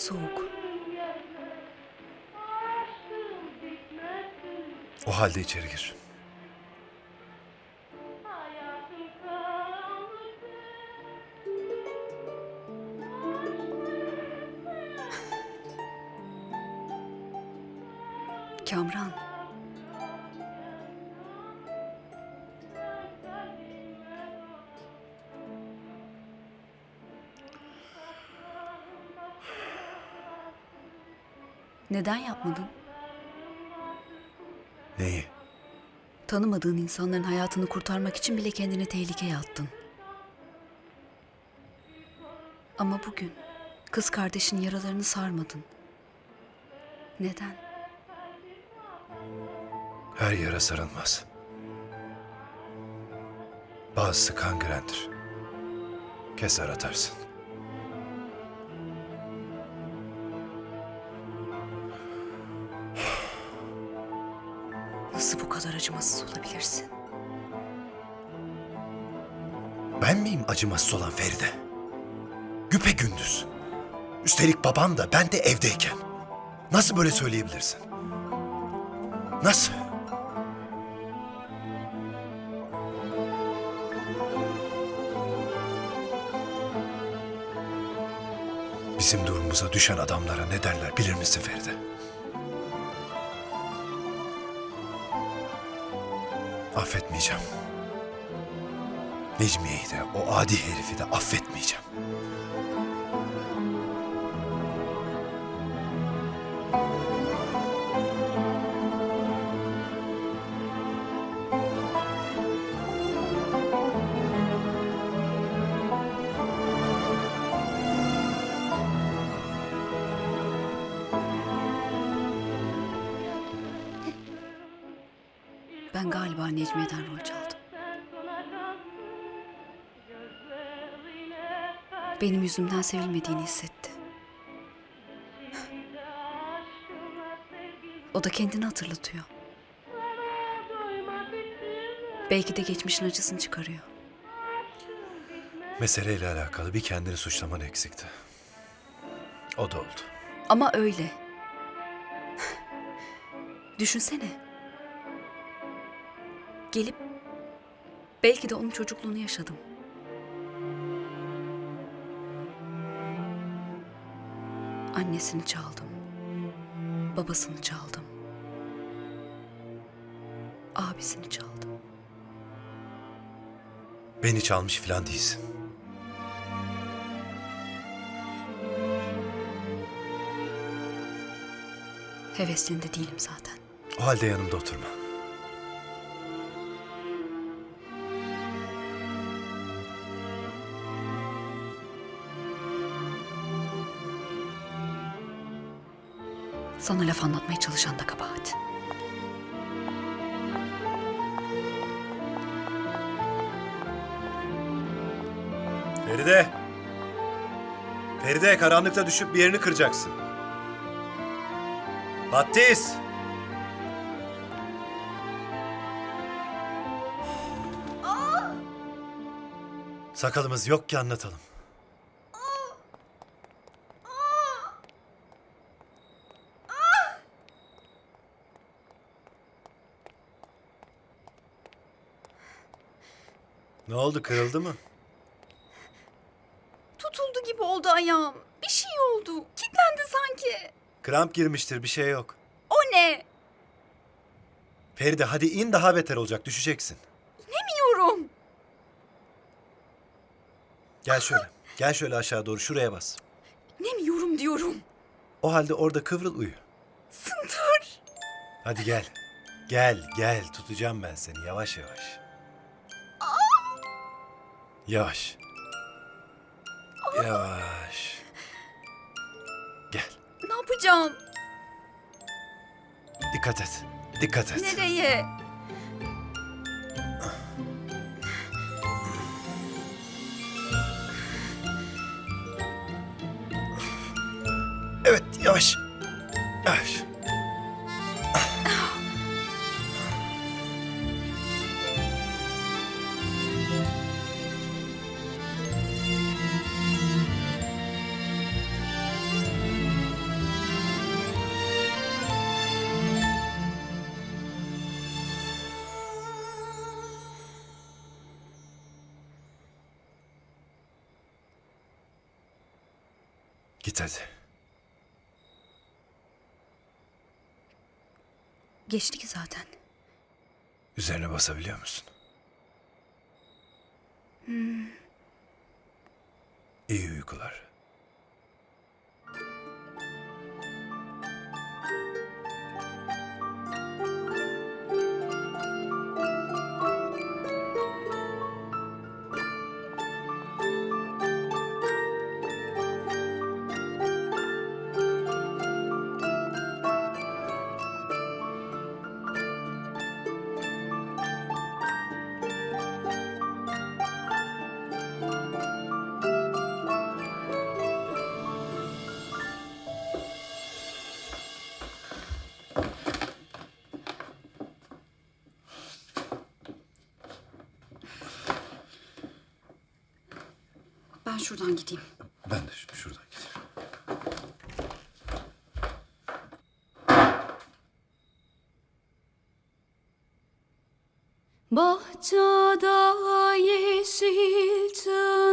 Soğuk. O halde içeri gir. Kamran. Neden yapmadın? Neyi? Tanımadığın insanların hayatını kurtarmak için bile kendini tehlikeye attın. Ama bugün kız kardeşin yaralarını sarmadın. Neden? Her yere sarılmaz. Bazısı kangrendir. Keser atarsın. Nasıl bu kadar acımasız olabilirsin? Ben miyim acımasız olan Feride? Güpe gündüz. Üstelik babam da ben de evdeyken. Nasıl böyle söyleyebilirsin? Nasıl? Bizim durumumuza düşen adamlara ne derler bilir misin Feride? Affetmeyeceğim. Necmiye'yi de o adi herifi de affetmeyeceğim. Necmiye'den rol çaldım. Benim yüzümden sevilmediğini hissetti. O da kendini hatırlatıyor. Belki de geçmişin acısını çıkarıyor. Meseleyle alakalı bir kendini suçlaman eksikti. O da oldu. Ama öyle. Düşünsene. Gelip belki de onun çocukluğunu yaşadım. Annesini çaldım. Babasını çaldım. Abisini çaldım. Beni çalmış filan değilsin. Heveslinde değilim zaten. O halde yanımda oturma. Sana laf anlatmaya çalışan da kabahat. Feride! Feride karanlıkta düşüp bir yerini kıracaksın. Battis! Sakalımız yok ki anlatalım. Ne oldu kırıldı mı? Tutuldu gibi oldu ayağım. Bir şey oldu. Kilitlendi sanki. Kramp girmiştir bir şey yok. O ne? Feride hadi in daha beter olacak düşeceksin. Bilmiyorum. Gel şöyle. Gel şöyle aşağı doğru şuraya bas. Nemiyorum diyorum. O halde orada kıvrıl uyu. Sıntır. Hadi gel. Gel gel tutacağım ben seni yavaş yavaş. Yavaş. Yavaş. Gel. Ne yapacağım? Dikkat et. Dikkat et. Nereye? Evet yavaş. Git hadi. Geçti ki zaten. Üzerine basabiliyor musun? Hmm. İyi uykular. şuradan gideyim. Ben de şimdi şuradan gideyim. Bahçede yeşil çay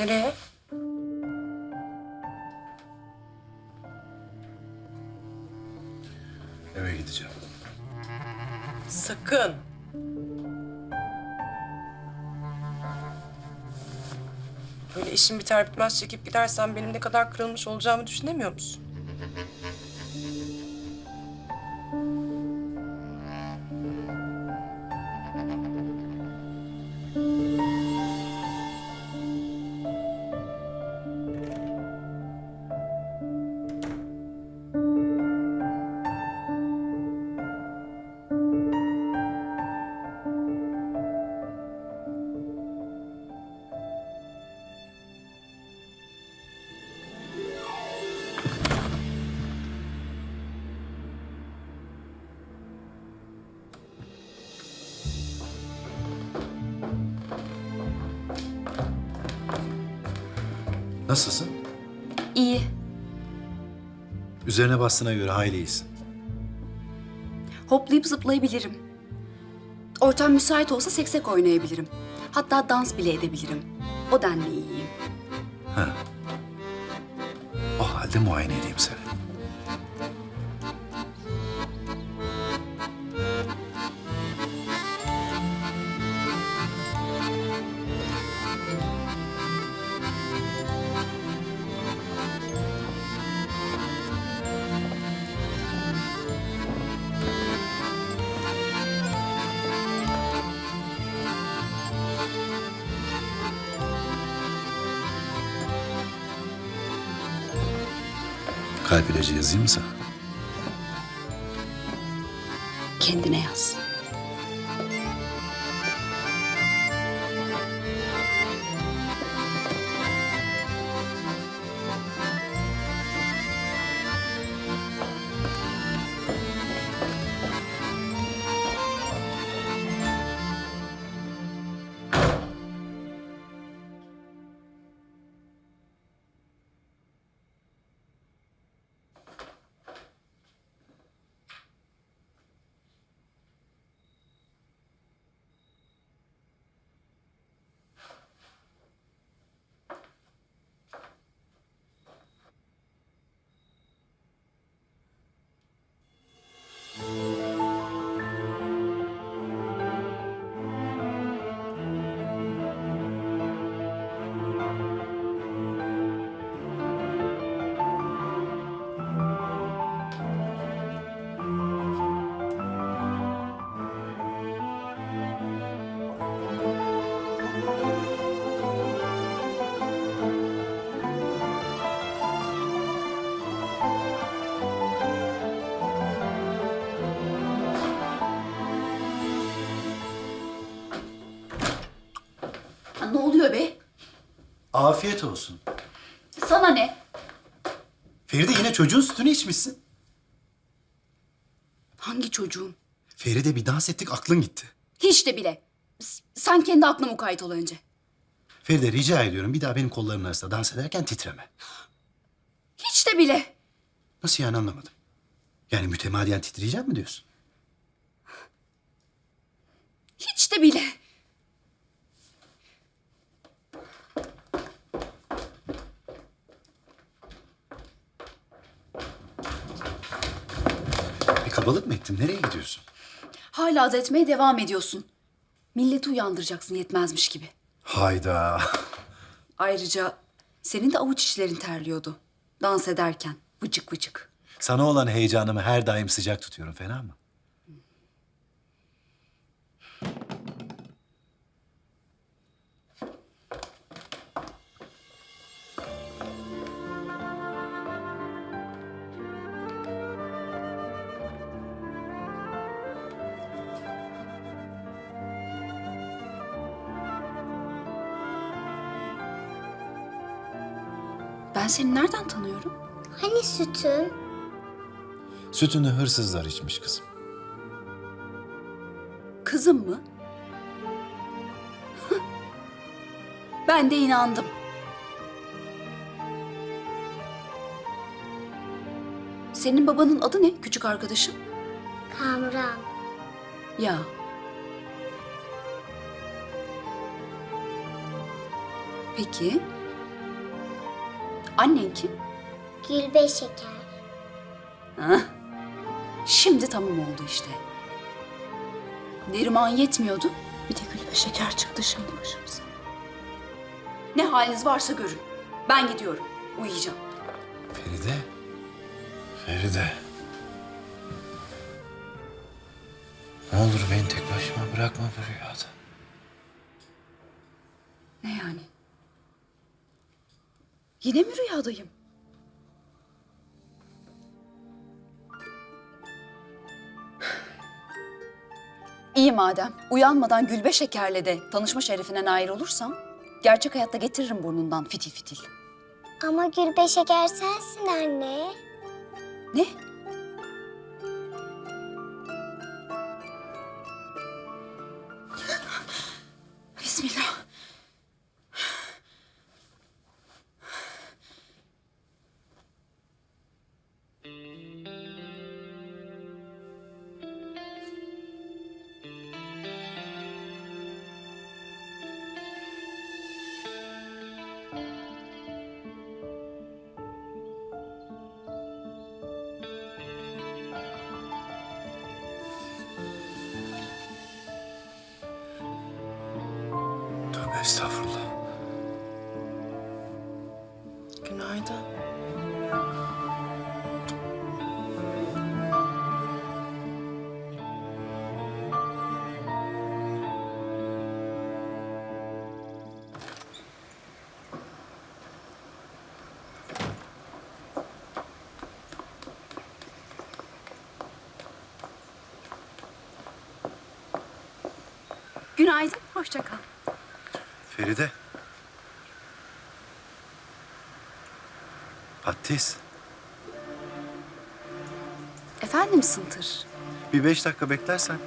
Nereye? Eve gideceğim. Sakın. Böyle işin biter bitmez çekip gidersen benim ne kadar kırılmış olacağımı düşünemiyor musun? Nasılsın? İyi. Üzerine bastığına göre hayli iyisin. Hoplayıp zıplayabilirim. Ortam müsait olsa seksek oynayabilirim. Hatta dans bile edebilirim. O denli iyiyim. Ha. O halde muayene edeyim seni. Yazayım mı sana? Kendine yaz. Afiyet olsun. Sana ne? Feride yine çocuğun sütünü içmişsin. Hangi çocuğum? Feride bir dans ettik aklın gitti. Hiç de bile. S- sen kendi aklına mukayyet ol önce. Feride rica ediyorum bir daha benim kollarımın arasında dans ederken titreme. Hiç de bile. Nasıl yani anlamadım. Yani mütemadiyen titreyeceğim mi diyorsun? Hiç de bile. Bir kabalık mı ettim? Nereye gidiyorsun? Hala da etmeye devam ediyorsun. Milleti uyandıracaksın yetmezmiş gibi. Hayda. Ayrıca senin de avuç içlerin terliyordu. Dans ederken vıcık vıcık. Sana olan heyecanımı her daim sıcak tutuyorum fena mı? Seni nereden tanıyorum? Hani sütüm? Sütünü hırsızlar içmiş kızım. Kızım mı? ben de inandım. Senin babanın adı ne küçük arkadaşım? Kamran. Ya. Peki Annen kim? Gülbe şeker. Hah. Şimdi tamam oldu işte. Neriman yetmiyordu. Bir de Gülbe şeker çıktı şimdi başımıza. Ne haliniz varsa görün. Ben gidiyorum. Uyuyacağım. Feride. Feride. Ne olur beni tek başıma bırakma bu rüyada. Ne yani? Yine mi rüyadayım? İyi madem. Uyanmadan Gülbe Şeker'le de tanışma şerefine nail olursam... ...gerçek hayatta getiririm burnundan fitil fitil. Ama Gülbe şeker sensin anne. Ne? Bismillah. Günaydın, hoşça kal. Feride. Patates. Efendim Sıntır? Bir beş dakika beklersen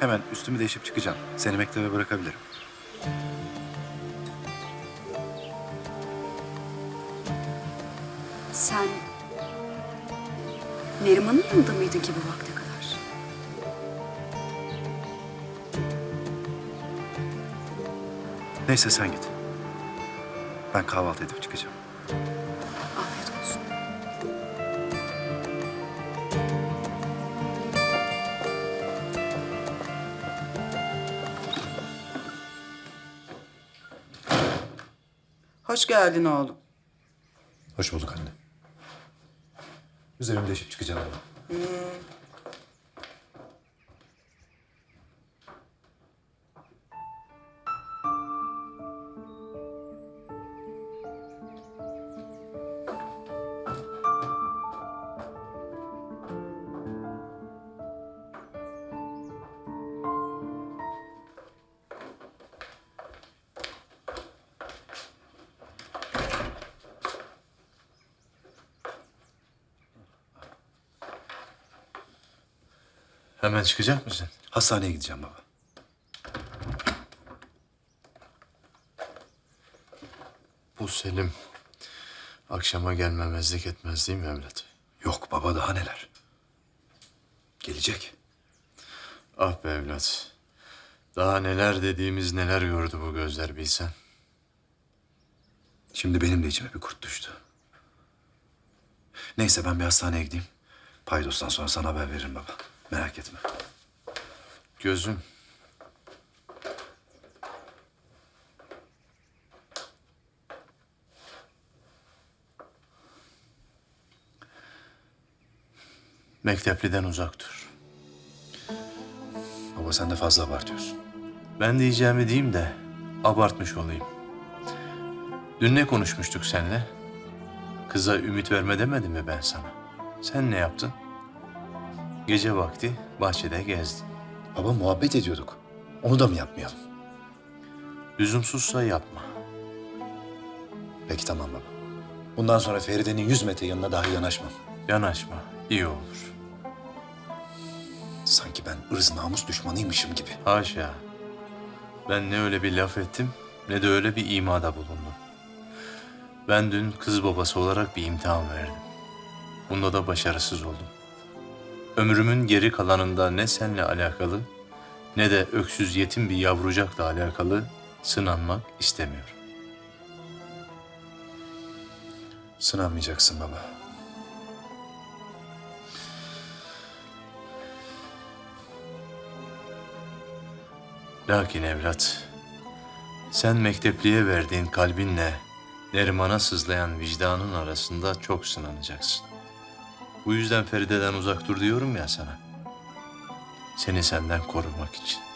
hemen üstümü değişip çıkacağım. Seni mektebe bırakabilirim. Sen Neriman'ın yanında mıydın ki bu vakte Neyse sen git. Ben kahvaltı edip çıkacağım. Afiyet olsun. Hoş geldin oğlum. Hoş bulduk anne. Üzerimi değişip çıkacağım hemen. Hemen çıkacak mısın? Hastaneye gideceğim baba. Bu Selim akşama gelmemezlik etmez değil mi evlat? Yok baba daha neler. Gelecek. Ah be evlat. Daha neler dediğimiz neler gördü bu gözler bilsen. Şimdi benim de içime bir kurt düştü. Neyse ben bir hastaneye gideyim. Paydos'tan sonra sana haber veririm baba. Merak etme. Gözüm. Mektepliden uzak dur. Baba sen de fazla abartıyorsun. Ben diyeceğimi diyeyim de abartmış olayım. Dün ne konuşmuştuk seninle? Kıza ümit verme demedim mi ben sana? Sen ne yaptın? Gece vakti bahçede gezdin. Baba muhabbet ediyorduk. Onu da mı yapmayalım? Lüzumsuzsa yapma. Peki tamam baba. Bundan sonra Feride'nin yüz metre yanına dahi yanaşmam. Yanaşma, iyi olur. Sanki ben ırz namus düşmanıymışım gibi. Haşa. Ben ne öyle bir laf ettim ne de öyle bir imada bulundum. Ben dün kız babası olarak bir imtihan verdim. Bunda da başarısız oldum. Ömrümün geri kalanında ne seninle alakalı ne de öksüz yetim bir yavrucakla alakalı sınanmak istemiyorum. Sınanmayacaksın baba. Lakin evlat, sen mektepliğe verdiğin kalbinle Neriman'a sızlayan vicdanın arasında çok sınanacaksın. Bu yüzden Feride'den uzak dur diyorum ya sana. Seni senden korumak için.